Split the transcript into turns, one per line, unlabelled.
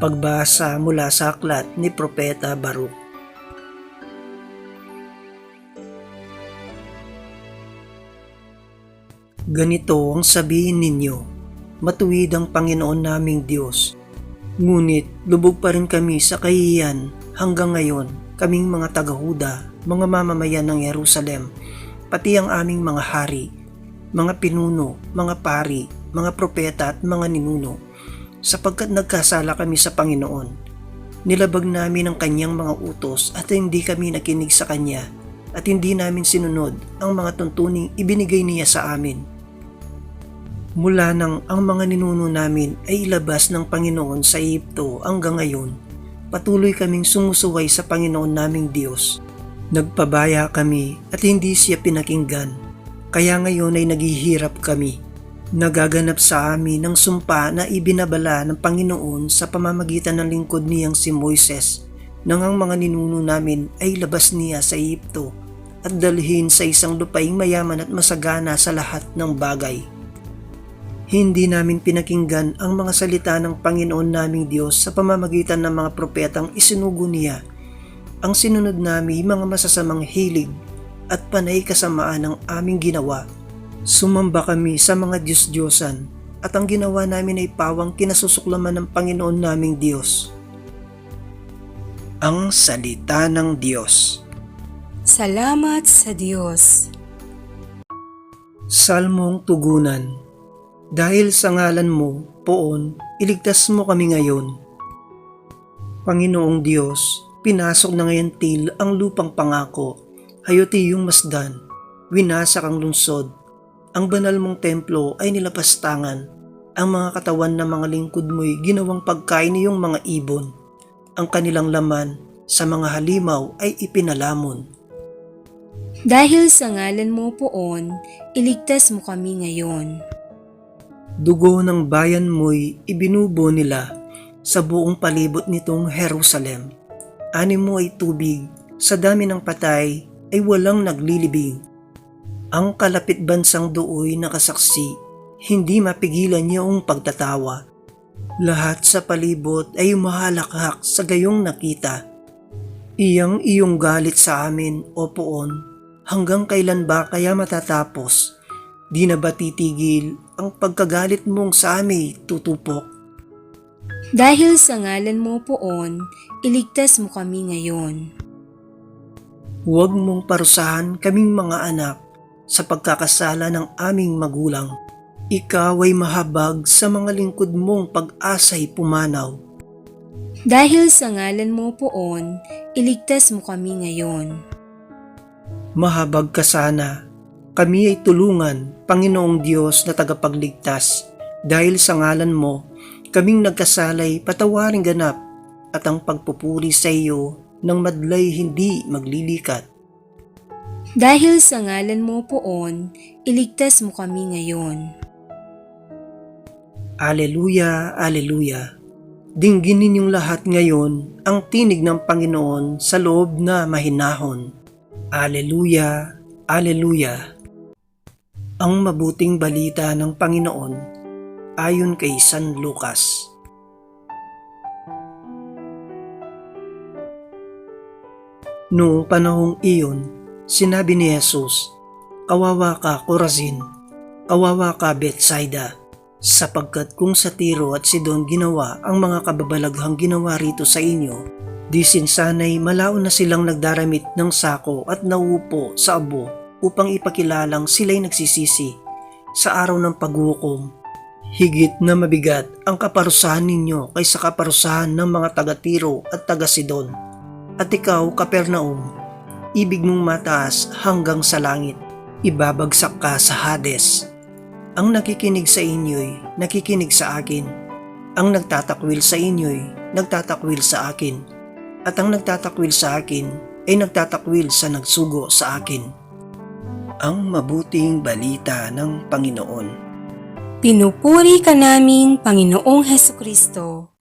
Pagbasa mula sa aklat ni Propeta Baruk. Ganito ang sabihin ninyo, matuwid ang Panginoon naming Diyos. Ngunit lubog pa rin kami sa kahihiyan hanggang ngayon, kaming mga tagahuda, mga mamamayan ng Jerusalem, pati ang aming mga hari, mga pinuno, mga pari, mga propeta at mga ninuno, sapagkat nagkasala kami sa Panginoon. Nilabag namin ang kanyang mga utos at hindi kami nakinig sa kanya at hindi namin sinunod ang mga tuntuning ibinigay niya sa amin. Mula nang ang mga ninuno namin ay ilabas ng Panginoon sa Egypto hanggang ngayon, patuloy kaming sumusuway sa Panginoon naming Diyos. Nagpabaya kami at hindi siya pinakinggan, kaya ngayon ay naghihirap kami. Nagaganap sa amin ang sumpa na ibinabala ng Panginoon sa pamamagitan ng lingkod niyang si Moises nang ang mga ninuno namin ay labas niya sa Egypto at dalhin sa isang lupaing mayaman at masagana sa lahat ng bagay. Hindi namin pinakinggan ang mga salita ng Panginoon naming Diyos sa pamamagitan ng mga propetang isinugo niya. Ang sinunod namin mga masasamang hilig at panay kasamaan ng aming ginawa. Sumamba kami sa mga Diyos-Diyosan at ang ginawa namin ay pawang kinasusuklaman ng Panginoon naming Diyos. Ang Salita ng Diyos
Salamat sa Diyos.
Salmong Tugunan Dahil sa ngalan mo, poon, iligtas mo kami ngayon. Panginoong Diyos, pinasok na ngayon til ang lupang pangako, hayoti yung masdan, winasak ang lungsod, ang banal mong templo ay nilapastangan, ang mga katawan ng mga lingkod mo'y ginawang pagkain niyong mga ibon, ang kanilang laman sa mga halimaw ay ipinalamon.
Dahil sa ngalan mo poon, iligtas mo kami ngayon.
Dugo ng bayan mo'y ibinubo nila sa buong palibot nitong Jerusalem. Ani mo ay tubig, sa dami ng patay ay walang naglilibing. Ang kalapit bansang dooy nakasaksi, hindi mapigilan niyong pagtatawa. Lahat sa palibot ay umahalakhak sa gayong nakita. Iyang iyong galit sa amin, o poon, hanggang kailan ba kaya matatapos? Di na ba titigil ang pagkagalit mong sa amin tutupok?
Dahil sa ngalan mo poon, iligtas mo kami ngayon.
Huwag mong parusahan kaming mga anak sa pagkakasala ng aming magulang. Ikaw ay mahabag sa mga lingkod mong pag-asa'y pumanaw.
Dahil sa ngalan mo poon, iligtas mo kami ngayon.
Mahabag ka sana. Kami ay tulungan, Panginoong Diyos na tagapagligtas. Dahil sa ngalan mo, kaming nagkasalay patawaring ganap at ang pagpupuri sa iyo ng madlay hindi maglilikat.
Dahil sa ngalan mo poon, iligtas mo kami ngayon.
Aleluya, Aleluya. Dinggin ninyong lahat ngayon ang tinig ng Panginoon sa loob na mahinahon. Aleluya, Aleluya. Ang mabuting balita ng Panginoon ayon kay San Lucas. Noong panahong iyon, sinabi ni Jesus, Kawawa ka, Corazin, kawawa ka, Bethsaida, sapagkat kung sa Tiro at Sidon ginawa ang mga kababalaghang ginawa rito sa inyo, di sinsanay malaon na silang nagdaramit ng sako at nauupo sa abo upang ipakilalang sila'y nagsisisi sa araw ng paghukom. Higit na mabigat ang kaparusahan ninyo kaysa kaparusahan ng mga taga-Tiro at taga-Sidon. At ikaw, Kapernaum, ibig mong mataas hanggang sa langit, ibabagsak ka sa Hades. Ang nakikinig sa inyo'y nakikinig sa akin. Ang nagtatakwil sa inyo'y nagtatakwil sa akin. At ang nagtatakwil sa akin ay nagtatakwil sa nagsugo sa akin. Ang mabuting balita ng Panginoon.
Pinupuri ka namin, Panginoong Heso Kristo.